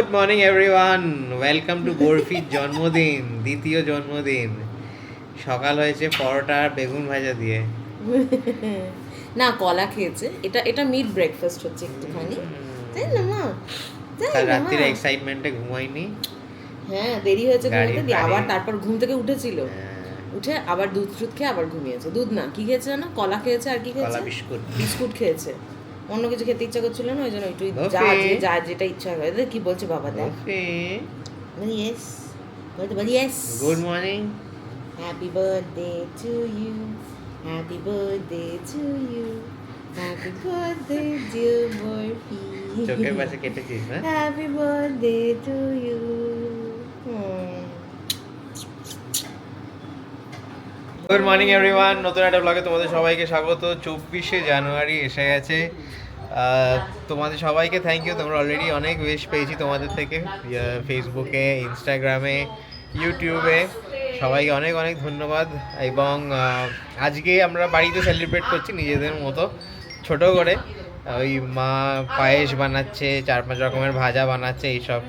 Good morning everyone welcome to বরফির জন্মদিন দ্বিতীয় জন্মদিন। সকাল হয়েছে পরোটা আর বেগুন ভাজা দিয়ে। না কলা খেয়েছে। এটা এটা মিড ব্রেকফাস্ট হচ্ছে একটুখানি। তাই না মা? কাল রাত্রির এক্সাইটমেন্টে ঘুমাইনি। হ্যাঁ দেরি হয়েছে ঘুমাতে দিয়ে আবার তারপর ঘুম থেকে উঠেছিল। হ্যাঁ, উঠে আবার দুধ টুধ খেয়ে আবার ঘুমিয়েছে। দুধ না কি খেয়েছে না কলা খেয়েছে আর কি কলা খেয়েছে? বিস্কুট। বিস্কুট খেয়েছে। অন্য কিছু খেতে ইচ্ছা করছিল না ওই জন্য একটু যা যে- যা যেটা ইচ্ছা হয়। কি বলছে বাবা দেখ। ইয়েস বলতে বলি yes good morning happy birthday to you happy birthday to you happy birthday dear চোখের পাশে কেটেছিস না happy birthday to you good morning everyone নতুন একটা ব্লগে তোমাদের সবাইকে স্বাগত। চব্বিশে জানুয়ারি এসে গেছে। তোমাদের সবাইকে থ্যাংক ইউ তোমরা অলরেডি অনেক উইশ পেয়েছি তোমাদের থেকে। ফেসবুকে ইনস্টাগ্রামে ইউটিউবে সবাইকে অনেক অনেক ধন্যবাদ। এবং আজকে আমরা বাড়িতে সেলিব্রেট করছি নিজেদের মতো, ছোট করে। ওই মা পায়েস বানাচ্ছে, চার পাঁচ রকমের ভাজা বানাচ্ছে, এইসব।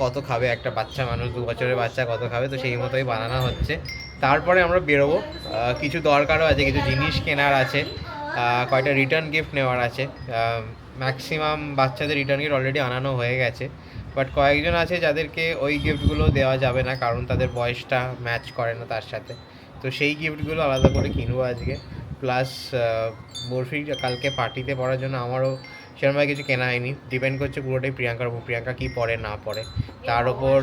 কত খাবে একটা বাচ্চা মানুষ, দু বছরের বাচ্চা কত খাবে, তো সেই মতোই বানানো হচ্ছে। তারপরে আমরা বেরোবো। কিছু দরকারও আছে, কিছু জিনিস কেনার আছে। কয়টা রিটার্ন গিফট নেওয়ার আছে। ম্যাক্সিমাম বাচ্চাদের রিটার্ন গিফট অলরেডি আনানো হয়ে গেছে। বাট কয়েকজন আছে যাদেরকে ওই গিফটগুলো দেওয়া যাবে না কারণ তাদের বয়সটা ম্যাচ করে না তার সাথে। তো সেই গিফটগুলো আলাদা করে কিনবো আজকে। প্লাস বরফি কালকে পার্টিতে পড়ার জন্য আমারও সেরকমভাবে কিছু কেনা হয়নি। ডিপেন্ড করছে পুরোটাই প্রিয়াঙ্কার উপর। প্রিয়াঙ্কা কী পড়ে না পড়ে তার ওপর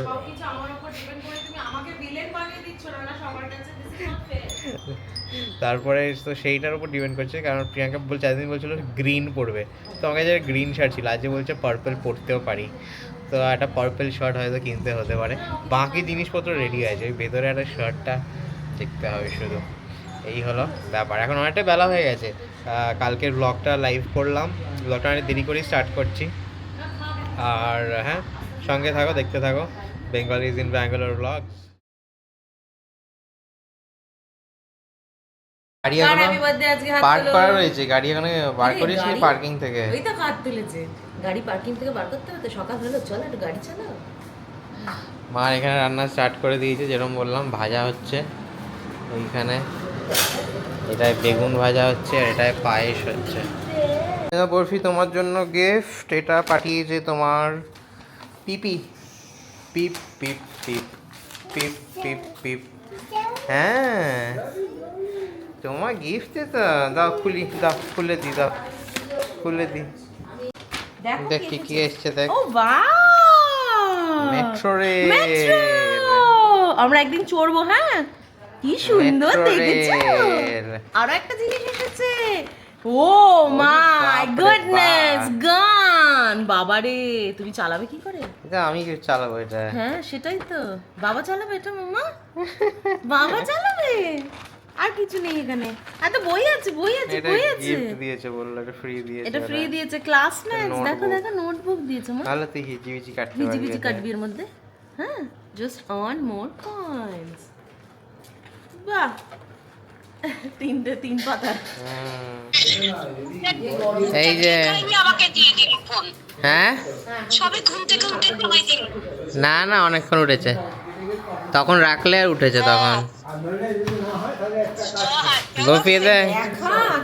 তারপরে তো সেইটার উপর ডিপেন্ড করছে, কারণ প্রিয়াঙ্কা বলছে একদিন বলছিল গ্রিন পরবে তো আমাকে যে গ্রিন শার্ট ছিল, আজকে বলছে পার্পল পরতেও পারি। তো একটা পার্পল শার্ট হয়তো কিনতে হতে পারে। বাকি জিনিসপত্র রেডি আছে, ওই ভেতরে একটা শার্টটা দেখতে হবে শুধু। এই হলো ব্যাপার। এখন অনেকটা বেলা হয়ে গেছে। কালকের ব্লগটা লাইভ করলাম। ব্লগটা অনেক দেরি করেই স্টার্ট করছি। আর হ্যাঁ সঙ্গে থাকো, দেখতে থাকো। Bengal is in Bangalore blogs গাড়ি এখনও পার্ক করা রয়েছে গাড়ি এখানে বার পার্কিং থেকে। ওই তো হাত তুলেছে। গাড়ি পার্কিং থেকে বার করতে হবে তো সকাল হলো চলো একটু গাড়ি চালাও। মা এখানে রান্না স্টার্ট করে দিয়েছে যেরকম বললাম ভাজা হচ্ছে। ওইখানে এটায় বেগুন ভাজা হচ্ছে আর এটায় পায়েস হচ্ছে। বরফি তোমার জন্য গিফট এটা পাঠিয়েছে তোমার পিপি। পিপ পিপ পিপ পিপ পিপ পিপ। হ্যাঁ। তোমার গিফট তো দাও খুলি দাও খুলে দি দাও খুলে দি। দেখো কি কি এসছে দেখ। ও বাহ মেট্রো মেট্রো আমরা একদিন চড়বো হ্যাঁ? কি সুন্দর দেখেছ। আরও একটা জিনিস এসেছে। Oh my goodness. গান। বাবারে তুমি চালাবে কি করে? এটা আমি কি চালাবো এটা? হ্যাঁ সেটাই তো। বাবা চালাবে এটা মামা বাবা চালাবে? আর কিছু নেই এখানে। এত বই আছে বই আছে বই আছে। গিফট দিয়েছে বলল এটা ফ্রি দিয়েছে এটা ফ্রি দিয়েছে ক্লাস ক্লাসমেটস দেখো দেখো নোটবুক দিয়েছে মা। তাহলে তুই হিজি হিজি কাটতে ভিজি পারবি ভিজি এটা। কাটবি এর মধ্যে। হ্যাঁ জাস্ট অন মোর কয়েন্স বাহ। তিনটে তিন পাতা। এই যে আমাকে দিয়ে দিল ফোন হ্যাঁ? সবে ঘুম থেকে উঠে না না অনেকক্ষণ উঠেছে। তখন রাখলে আর উঠেছে তখন। গোপিয়ে দে।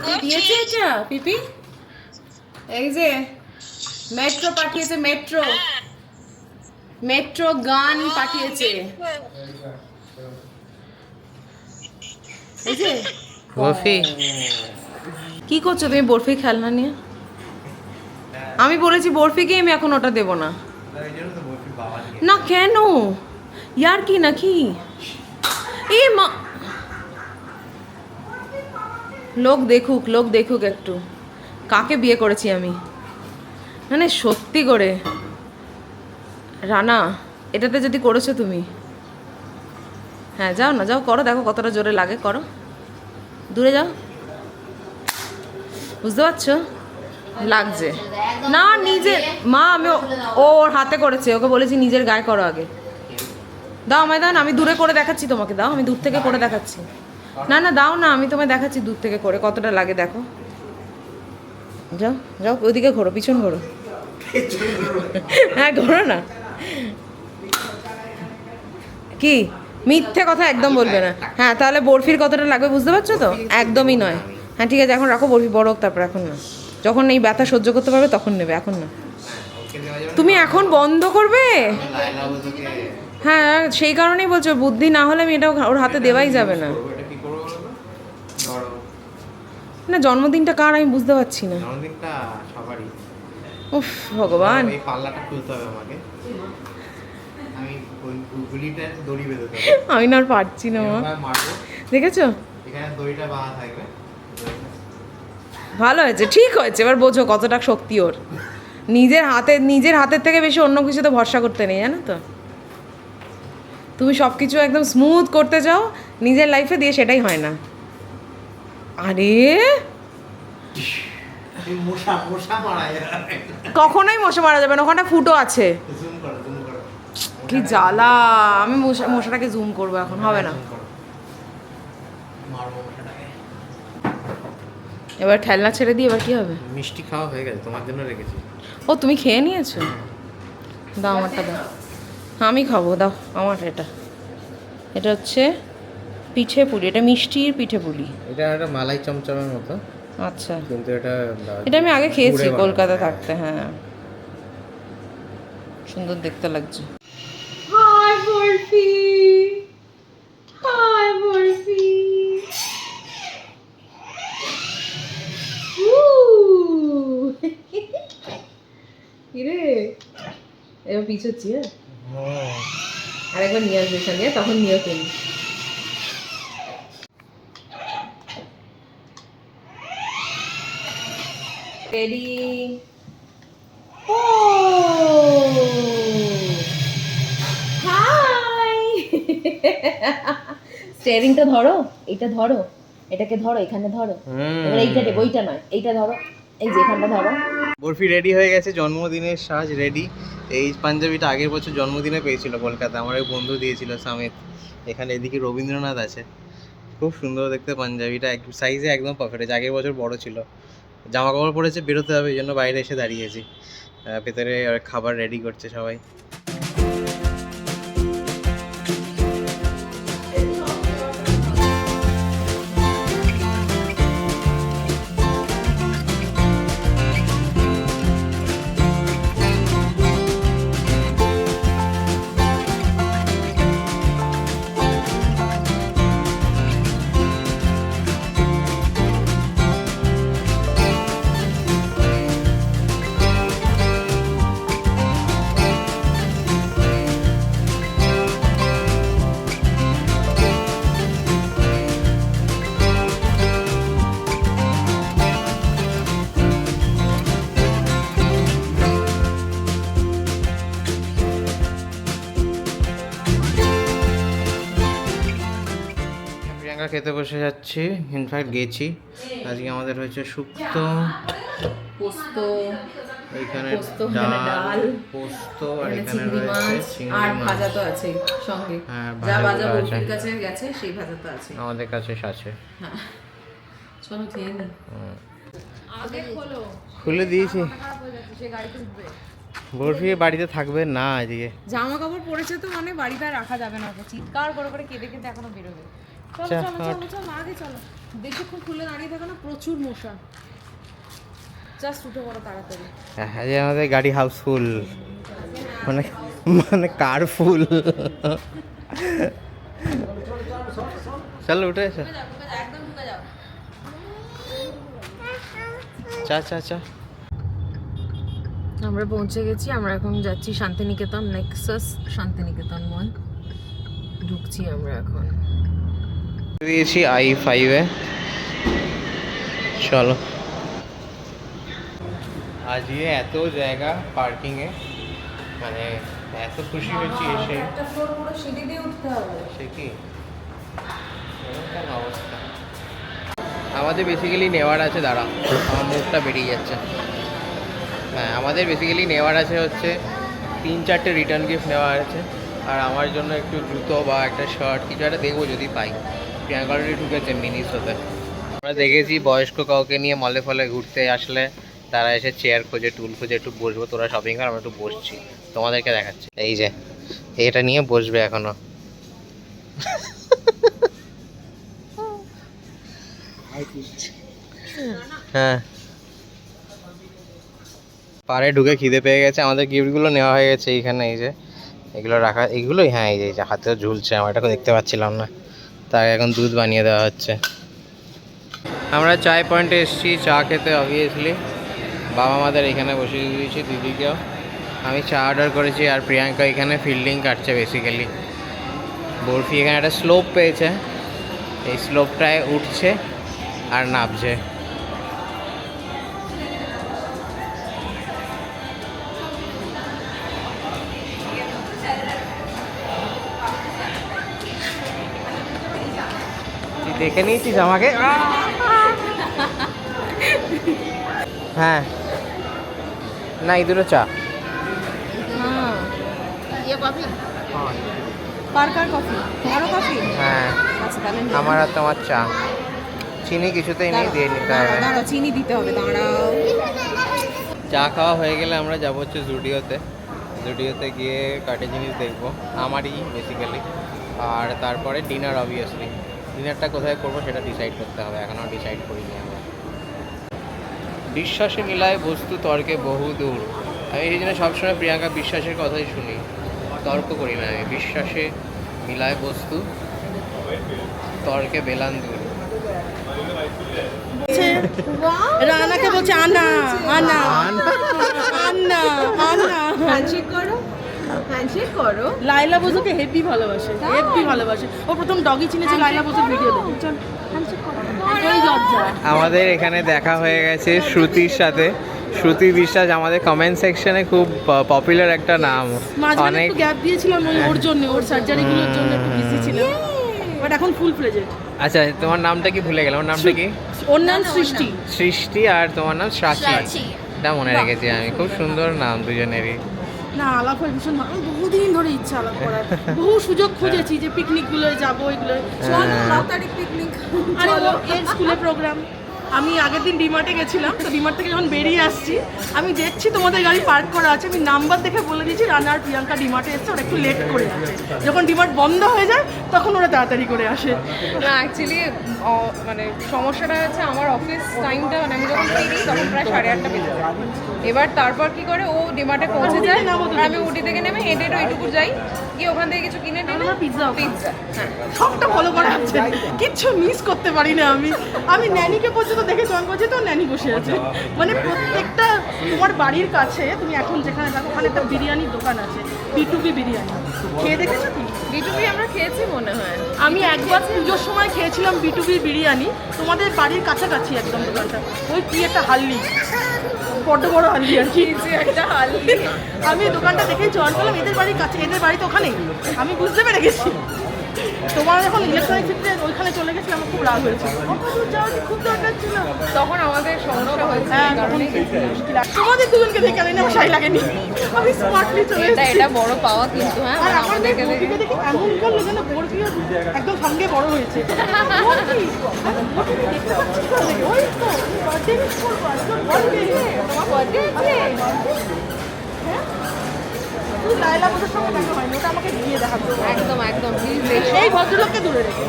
কি দিয়েছে এটা পিপি? এই যে মেট্রো পাঠিয়েছে মেট্রো। মেট্রো গান পাঠিয়েছে। এই যে। গোপি। কি করছ তুমি বরফি খেলনা নিয়ে? আমি বলেছি বরফিকে আমি এখন ওটা দেবো না। না কেন? ইয়ার কি নাকি এ মা লোক দেখুক লোক দেখুক একটু। কাকে বিয়ে করেছি আমি? মানে সত্যি করে। রানা, এটাতে যদি করেছ তুমি। হ্যাঁ যাও না, যাও, করো, দেখো কতটা জোরে লাগে, করো। দূরে যাও। বুঝতে পারছ? লাগছে। না, নিজে মা, আমি ওর হাতে করেছে, ওকে বলেছি নিজের গায়ে করো আগে। দাও আমায় দাও না আমি দূরে করে দেখাচ্ছি তোমাকে, দাও, আমি দূর থেকে করে দেখাচ্ছি। না না, দাও না, আমি তোমায় দেখাচ্ছি দূর থেকে করে, কতটা লাগে দেখো। যাও যাও, ওইদিকে ঘোরো, পিছন ঘোরো। হ্যাঁ ঘোরো না। কি? মিথ্যে কথা একদম বলবে না। হ্যাঁ তাহলে বরফির কতটা লাগবে বুঝতে পারছ তো? একদমই নয়। হ্যাঁ ঠিক আছে, এখন রাখো বরফি, বড় হোক, তারপর এখন না। যখন এই ব্যথা সহ্য করতে পারবে, তখন নেবে, এখন না। তুমি এখন বন্ধ করবে? হ্যাঁ সেই কারণেই বলছো বুদ্ধি না হলে আমি এটা ওর- হাতে দেওয়াই যাবে না। না জন্মদিনটা কার আমি বুঝতে পারছি না। জন্মদিনটা সবারই। উফ ভগবান। এই পাল্লাটা খুলতে হবে আমাকে। আমি ওই গুলিটা দড়ি বেঁধে দেবো। আমি না আর পারছি না মা। দেখেছ? এখানে দড়িটা বাঁধা থাকবে। ভালো হয়েছে ঠিক হয়েছে। এবার বোঝো কতটা শক্তি ওর। নিজের হাতে নিজের হাতের থেকে বেশি অন্য কিছুতে ভরসা করতে নেই জানো তো? তুমি সব কিছু একদম স্মুথ করতে যাও নিজের লাইফে দিয়ে সেটাই হয় না। আরে! কখনোই মশা মারা যাবে না ওখানটা ফুটো আছে। কি জ্বালা! আমি মশা মশাটাকে জুম করব এখন হবে না। মশাটাকে। এবার খেলনা ছেড়ে দিয়ে এবার কি হবে? মিষ্টি খাওয়া হয়ে গেছে তোমার জন্য রেখেছি। ও তুমি খেয়ে নিয়েছো? দাও আমারটা দাও। আমি খাব দাও আমার এটা। এটা হচ্ছে পিঠে পুলি এটা মিষ্টির পিঠে পুলি। এটা একটা মালাই চমচমের মতো। আচ্ছা। কিন্তু এটা এটা আমি আগে খেয়েছি কলকাতা থাকতে হ্যাঁ। সুন্দর দেখতে লাগছে। হাই বরফি। হাই বরফি। কিরে এবার পিছোচ্ছি হ্যাঁ? হ্যাঁ। আরেকবার নিয়ে আসবে সঙ্গে তখন নিয়ে ফেলি রেডি ও হাই স্টিয়ারিংটা ধরো এইটা ধরো এটাকে ধরো এখানে ধরো। এবার এইটা দেবো এইটা নয় এইটা ধরো। এই ধরো। বরফি রেডি হয়ে গেছে, জন্মদিনের সাজ রেডি এই পাঞ্জাবিটা আগের বছর জন্মদিনে পেয়েছিল কলকাতা, আমার এক বন্ধু দিয়েছিল সামিত। এখানে এদিকে রবীন্দ্রনাথ আছে। খুব সুন্দর দেখতে পাঞ্জাবিটা, এক সাইজে একদম পারফেক্ট আছে আগের বছর বড় ছিল। জামা কাপড় পরেছে, বেরোতে হবে, এই জন্য বাইরে এসে দাঁড়িয়েছি। ভেতরে খাবার রেডি করছে সবাই। প্রিয়াঙ্কা খেতে বসে যাচ্ছি। ইনফ্যাক্ট গেছি। আজকে আমাদের হয়েছে শুক্তো পোস্ত এখানে ডাল, পোস্ত আর এখানে রয়েছে চিংড়ি আর ভাজা তো আছে সঙ্গে। হ্যাঁ, যা ভাজা কাছে গেছে সেই ভাজা তো আছে। আমাদের কাছে আছে। হ্যাঁ। চলো খেয়ে নি। আগে খোলো। খুলে দিয়েছি। খারাপ সে গাড়িতে উঠবে। বরফি বাড়িতে থাকবে না আজকে জামা কাপড় পরেছে তো মানে বাড়িতে রাখা যাবে না চিৎকার করে করে কেঁদে কেঁদে এখনও বেরোবে। চলো চা, চলো চলো চলো আগে চলো। বেশিক্ষণ খুলে দাঁড়িয়ে থাকো না প্রচুর মশা। জাস্ট উঠে পড়ো তাড়াতাড়ি। আজকে আমাদের গাড়ি হাউসফুল মানে মানে কার ফুল চলো উঠে এসো। চা চা চা। আমরা পৌঁছে গেছি আমরা এখন যাচ্ছি শান্তিনিকেতন নেক্সাস শান্তিনিকেতন মল ঢুকছি আমরা এখন। দিয়েছি আই ফাইভে চলো। আজকে এত জায়গা পার্কিংয়ে মানে এত খুশি হয়েছি এসে। সে কি? অবস্থা? আমাদের বেসিক্যালি নেওয়ার আছে দাঁড়া আমার মুখটা বেরিয়ে যাচ্ছে। হ্যাঁ আমাদের বেসিক্যালি নেওয়ার আছে হচ্ছে তিন চারটে রিটার্ন গিফট নেওয়া আছে। আর আমার জন্য একটু জুতো বা একটা শার্ট কিছু একটা দেখব যদি পাই। প্রিয়াঙ্কা অলরেডি ঢুকেছে মিনিস হতে আমরা দেখেছি বয়স্ক কাউকে নিয়ে মলে ফলে ঘুরতে আসলে তারা এসে চেয়ার খোঁজে টুল খোঁজে, একটু বসবো, তোরা শপিং কর, আমরা একটু বসছি। তোমাদেরকে দেখাচ্ছি। এই যে, এটা নিয়ে বসবে এখনও। হ্যাঁ। পাড়ে ঢুকে খিদে পেয়ে গেছে। আমাদের গিফটগুলো নেওয়া হয়ে গেছে এইখানে, এই যে। এগুলো রাখা এইগুলোই হ্যাঁ এই যে হাতেও ঝুলছে, আমার এটাকে দেখতে পাচ্ছিলাম না। তাই এখন দুধ বানিয়ে দেওয়া হচ্ছে। আমরা চায় পয়েন্টে এসেছি, চা খেতে অবভিয়াসলি বাবা মাদের এখানে বসিয়ে দিয়েছি দিদিকেও আমি চা অর্ডার করেছি আর প্রিয়াঙ্কা এখানে ফিল্ডিং কাটছে বেসিক্যালি বরফি এখানে একটা স্লোপ পেয়েছে। এই স্লোপটায় উঠছে আর নামছে। দেখে নিয়েছিস আমাকে? হ্যাঁ। না এই দুটো চা। পার্কার কফি। আরও কফি? হ্যাঁ। আচ্ছা আমার আর তোমার চা। চিনি কিছুতেই নেই দিয়ে নিতে হবে। চিনি দিতে হবে দাঁড়াও। চা খাওয়া হয়ে গেলে আমরা যাব হচ্ছে জুডিওতে। জুডিওতে গিয়ে কাটে জিনিস দেখব আমারই বেসিক্যালি আর তারপরে ডিনার অবভিয়াসলি ডিনারটা কোথায় করব সেটা ডিসাইড করতে হবে এখনও ডিসাইড করিনি আমরা বিশ্বাসে মিলায় বস্তু তর্কে বহু দূর। আমি এই জন্য সবসময় প্রিয়াঙ্কা বিশ্বাসের কথাই শুনি। তর্ক করি না আমি বিশ্বাসে মিলায় বস্তু তর্কে বেলান দূর। রানাকে বলছে আনা আনা আন্না। হ্যান্ডশেক করো। হ্যান্ডশেক করো। লাইলা বজুকে হেভি ভালোবাসে হেভি ভালোবাসে। ও প্রথম ডগি চিনেছে লাইলা বজুর ভিডিও দেখে। চল আমাদের এখানে দেখা হয়ে গেছে শ্রুতির সাথে। শ্রুতি বিশ্বাস আমাদের কমেন্ট সেকশনে খুব পপুলার একটা নাম। অনেক গ্যাপ দিয়েছিলাম ওর জন্য ওর সার্জারি গুলোর জন্য একটু বিজি বাট এখন ফুল ফ্লেজেড আচ্ছা তোমার নামটা কি ভুলে গেলাম? ওর নামটা কি? ওর নাম সৃষ্টি। সৃষ্টি আর তোমার নাম সাচি এটা মনে রেখেছি আমি। খুব সুন্দর নাম দুজনেরই। না আলাপ হয় ভীষণ ভালো বহুদিন ধরে ইচ্ছা আলাপ করার। বহু সুযোগ খুঁজেছি যে পিকনিকগুলোয় যাব এগুলো তাড়াতাড়ি তারিখ পিকনিক আরে এর স্কুলে প্রোগ্রাম আমি আগের দিন ডিমার্টে গেছিলাম তো ডিমার্ট থেকে যখন বেরিয়ে আসছি আমি দেখছি তোমাদের গাড়ি পার্ক করা আছে আমি নাম্বার দেখে বলে দিয়েছি রানা আর প্রিয়াঙ্কা ডিমার্টে এসছে ওরা একটু লেট করে আছে যখন ডিমার্ট বন্ধ হয়ে যায় তখন ওরা তাড়াতাড়ি করে আসে। না অ্যাকচুয়ালি মানে সমস্যাটা হচ্ছে আমার অফিস টাইমটা মানে আমি যখন ফিরি তখন প্রায় সাড়ে আটটা বেজে যায়। এবার তারপর কি করে ও ডিমার্টে পৌঁছে যায় আমি উটি থেকে নেমে হেঁটে হেঁটে ওইটুকু যাই। গিয়ে ওখান থেকে কিছু কিনে আমরা পিৎজা পিৎজা সবটা ফলো করা আছে। কিচ্ছু মিস করতে পারি না আমি। আমি ন্যানিকে পর্যন্ত দেখে জয়েন করছি তো ন্যানি বসে আছে। মানে প্রত্যেকটা তোমার বাড়ির কাছে তুমি এখন যেখানে থাকো ওখানে একটা বিরিয়ানির দোকান আছে বিটুবি বিরিয়ানি। খেয়ে দেখেছ কি? বিটুবি আমরা খেয়েছি মনে হয়। আমি একবার পুজোর সময় খেয়েছিলাম বিটুবি বিরিয়ানি। তোমাদের বাড়ির কাছাকাছি একদম দোকানটা। ওই কি একটা হাল্লি। বড্ড বড় হাল্লি আর কি একটা হালি আমি দোকানটা দেখেই জয়েন করলাম এদের বাড়ির কাছে এদের বাড়ি তো ওখানেই। আমি বুঝতে পেরে গেছি। তোমার যখন ইলেকট্রনিক ক্ষেত্রে ওইখানে চলে গেছি আমার খুব রাগ হয়েছে। খুব দরকার ছিল। তখন আমাদের সমস্যা হয়েছে হ্যাঁ। তোমাদের দুজনকে দেখে আমি না সাই লাগেনি। আমি স্মার্টলি চলে এটা এসেছি। এটা বড় পাওয়া কিন্তু হ্যাঁ আর মানে আমাদের দেখে দেখে এমন করল যেন বরফিও একদম সঙ্গে বড় হয়েছে। দেখতে পাচ্ছি একদম একদম প্লিজ এই ভদ্রলোককে দূরে রেখে।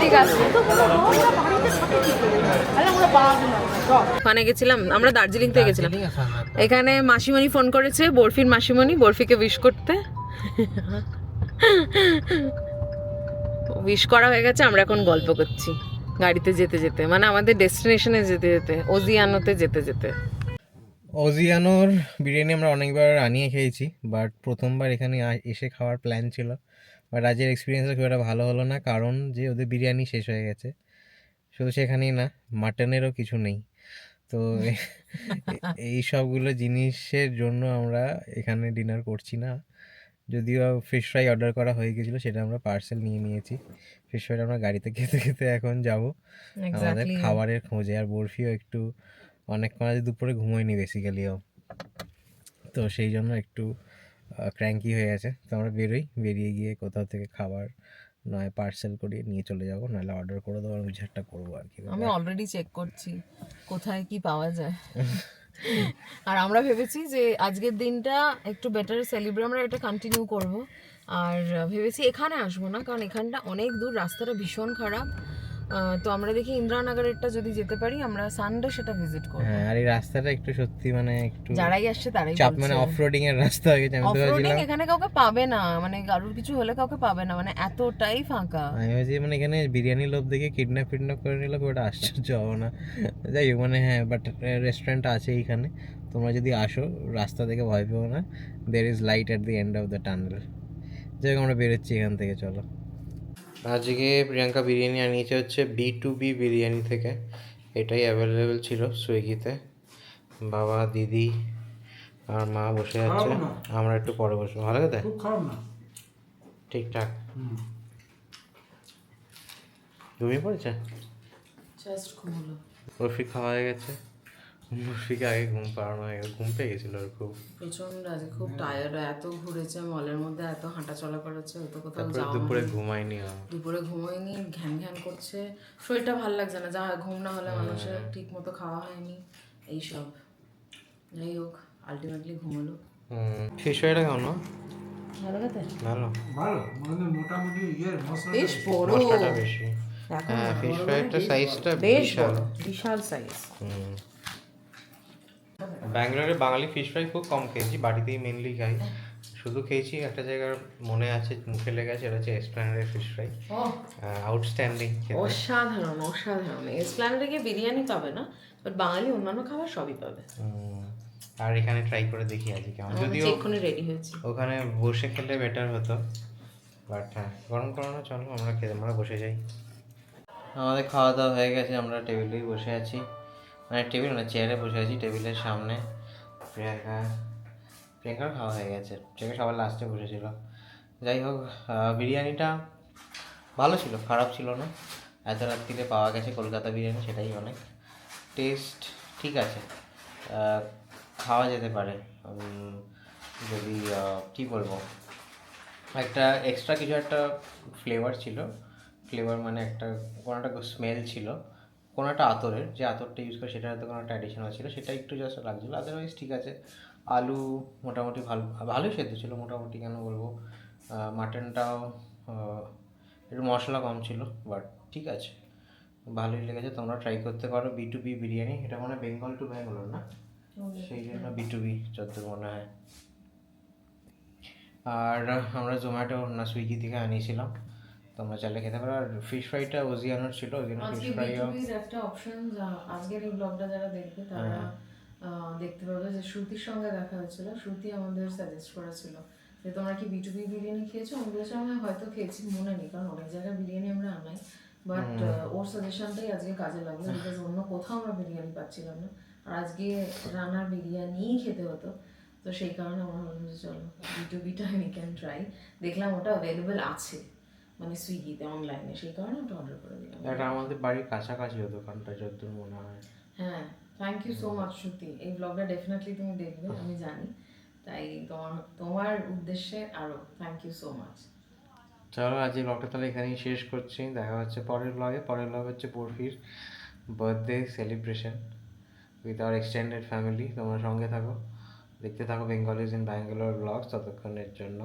ঠিক আছে। ওখানে গেছিলাম আমরা দার্জিলিং থেকে গেছিলাম। এখানে মাসিমণি ফোন করেছে বরফির মাসিমণি বরফিকে উইশ করতে। উইশ করা হয়ে গেছে আমরা এখন গল্প করছি। গাড়িতে যেতে যেতে মানে আমাদের ডেস্টিনেশনে যেতে যেতে, ওজিয়ানোতে যেতে যেতে। ওজিয়ানোর বিরিয়ানি আমরা অনেকবার আনিয়ে খেয়েছি বাট প্রথমবার এখানে এসে খাওয়ার প্ল্যান ছিল। বাট আজের এক্সপিরিয়েন্সটা খুব একটা ভালো হলো না, কারণ যে ওদের বিরিয়ানি শেষ হয়ে গেছে। শুধু সেখানেই না মাটনেরও কিছু নেই। তো এই সবগুলো জিনিসের জন্য আমরা এখানে ডিনার করছি না। যদিও ফিশ ফ্রাই অর্ডার করা হয়ে গেছিল সেটা আমরা পার্সেল নিয়ে নিয়েছি। ফিশ ফ্রাইটা আমরা গাড়িতে খেতে খেতে এখন যাব। আমাদের খাবারের খোঁজে আর বরফিও একটু অনেকক্ষণ আজ দুপুরে ঘুমোয়নি বেসিক্যালিও তো সেই জন্য একটু ক্র্যাঙ্কি হয়ে আছে। তো আমরা বেরোই বেরিয়ে গিয়ে কোথাও থেকে খাবার নয় পার্সেল করিয়ে নিয়ে চলে যাব। নাহলে অর্ডার করে দেবো আমি একটা করব আর কি। আমি অলরেডি চেক করছি কোথায় কি পাওয়া যায়। আর আমরা ভেবেছি যে আজকের দিনটা একটু বেটার সেলিব্রেট আমরা এটা কন্টিনিউ করব। আর ভেবেছি এখানে আসব না, কারণ এখানটা অনেক দূর, রাস্তাটা ভীষণ খারাপ। তো আমরা দেখি ইন্দ্রানগরেরটা যদি যেতে পারি আমরা সানডে সেটা ভিজিট করব। হ্যাঁ আর এই রাস্তাটা একটু সত্যি মানে একটু যারাই আসছে তারাই চাপ মানে অফ রোডিং এর রাস্তা হয়ে গেছে আমি তো অফরোডিং এখানে কাউকে পাবে না মানে কারোর কিছু হলে কাউকে পাবে না মানে এতটাই ফাঁকা। আমি ভাবছি মানে এখানে বিরিয়ানি লোভ দেখে কিডন্যাপ ফিডন্যাপ করে নিলে একটা আশ্চর্য হব না। যাই হোক মানে হ্যাঁ বাট রেস্টুরেন্ট আছে এইখানে। তোমরা যদি আসো রাস্তা দেখে ভয় পেও না। There is light at the end of the tunnel যাই হোক আমরা বেরোচ্ছি এখান থেকে চলো। আজকে প্রিয়াঙ্কা বিরিয়ানি আনিয়েছে হচ্ছে বি টু বি বিরিয়ানি থেকে। এটাই অ্যাভেলেবেল ছিল সুইগিতে। বাবা দিদি আর মা বসে আছে। আমরা একটু পরে বসবো। ভালো কথা? না? ঠিকঠাক। হুম। ঘুমিয়ে পড়েছে? রফিক খাওয়া হয়ে গেছে। রফিক আগে ঘুম পাড়ানো হয়ে ঘুম পেয়ে গেছিল ওর খুব। প্রচণ্ড আজকে খুব টায়ার্ড এত ঘুরেছে মলের মধ্যে এত হাঁটা চলা করেছে তো কোথাও যাওয়া দুপুরে ঘুমায়নি ও। দুপুরে ঘুমোয়নি ঘ্যান ঘ্যান করছে শরীরটা ভালো লাগছে না যা হয়, ঘুম না হলে মানুষের ঠিক মতো খাওয়া হয়নি এইসব যাই হোক আলটিমেটলি ঘুমোলো। হুম ফিশ ফ্রাইটা কেমন ভালো ভালো। ভালো মানে মোটামুটি ইয়ে মশলা বেশ বড়। মশলাটা বেশি। এখন হ্যাঁ ফিশ ফ্রাইটা সাইজটা বেশ বিশাল বড় বিশাল। সাইজ হুম। ব্যাঙ্গালোরে বাঙালি ফিশ ফ্রাই খুব কম খেয়েছি বাড়িতেই মেনলি খাই। শুধু খেয়েছি একটা জায়গার মনে আছে মুখে লেগে আছে এটা হচ্ছে এসপ্ল্যানেডের ফিশ ফ্রাই ও আউটস্ট্যান্ডিং অসাধারণ অসাধারণ। এসপ্ল্যানেডে গিয়ে বিরিয়ানি পাবে না বাট বাঙালি অন্যান্য খাবার সবই পাবে। হুম। আর এখানে ট্রাই করে দেখি আজকে কেমন। যদিও এক্ষুনি রেডি হয়েছি। ওখানে বসে খেলে বেটার হতো বাট হ্যাঁ গরম করানো চলো আমরা খেতে আমরা বসে যাই। আমাদের খাওয়া দাওয়া হয়ে গেছে আমরা টেবিলেই বসে আছি। মানে টেবিল না চেয়ারে বসে আছি, টেবিলের সামনে প্রিয়াঙ্কা প্রিয়াঙ্কার খাওয়া হয়ে গেছে। প্রিয়াঙ্কা সবার লাস্টে বসেছিল। যাই হোক বিরিয়ানিটা ভালো ছিল, খারাপ ছিল না। এত রাত্রিতে পাওয়া গেছে কলকাতা বিরিয়ানি, সেটাই অনেক। টেস্ট ঠিক আছে। খাওয়া যেতে পারে। যদি কি বলব? একটা এক্সট্রা কিছু একটা ফ্লেভার ছিল। ফ্লেভার মানে একটা, কোনো একটা স্মেল ছিল। কোনো একটা আতরের যে আতরটা ইউজ করে সেটা হয়তো কোনো একটা অ্যাডিশনাল ছিল সেটা একটু জাস্ট লাগছিল। আদারওয়াইজ ঠিক আছে। আলু মোটামুটি ভালো ভালোই সেদ্ধ ছিল মোটামুটি কেন বলব। মাটনটাও একটু মশলা কম ছিল বাট ঠিক আছে। ভালোই লেগেছে তোমরা ট্রাই করতে পারো। বি টু বি বিরিয়ানি এটা মনে হয় বেঙ্গল টু ব্যাঙ্গালোর না? সেই জন্য বি টু বি যতদূর মনে হয়। আর আমরা জোম্যাটো না সুইগি থেকে আনিয়েছিলাম। তোমরা চাইলে খেতে পারো। আর ফিশ ফ্রাইটা ওজিয়ানোর ছিল জন্য ফিশ ফ্রাইও একটা অপশন আজকের এই ব্লগটা যারা দেখবে তারা হ্যাঁ। দেখতে পাবে যে শ্রুতির সঙ্গে দেখা হয়েছিল। শ্রুতি আমাদের সাজেস্ট করেছিল যে তোমরা কি বিটুবি বিরিয়ানি খেয়েছো? আমি বলেছিলাম "হ্যাঁ, হয়তো খেয়েছি মনে নেই কারণ অনেক জায়গায় বিরিয়ানি আমরা আনাই। বাট ওর সাজেশনটাই আজকে কাজে লাগল বিকজ অন্য কোথাও আমরা বিরিয়ানি পাচ্ছিলাম না। আর আজকে রান্নার বিরিয়ানিই খেতে হতো। তো সেই কারণে আমার ভাবলাম যে চলো বিটুবিটা আমি ক্যান ট্রাই দেখলাম ওটা অ্যাভেলেবেল আছে। মানে সুইগিতে অনলাইনে সেই কারণে ওটা অর্ডার করে দিলাম। এটা আমাদের বাড়ির কাছাকাছি দোকানটা যতদূর মনে হয়। হ্যাঁ thank you so much Shruti এই ব্লগটা ডেফিনেটলি তুমি দেখবে আমি জানি। তাই তোমার তোমার উদ্দেশ্যে আরও থ্যাংক ইউ সো মাচ চলো আজ এই ব্লগটা তাহলে এখানেই শেষ করছি। দেখা হচ্ছে পরের ব্লগে পরের ব্লগ হচ্ছে বরফির birthday celebration with our extended family তোমরা সঙ্গে থাকো। দেখতে থাকো বেঙ্গলিজ ইন ব্যাঙ্গালোর ব্লগস ততক্ষণের জন্য।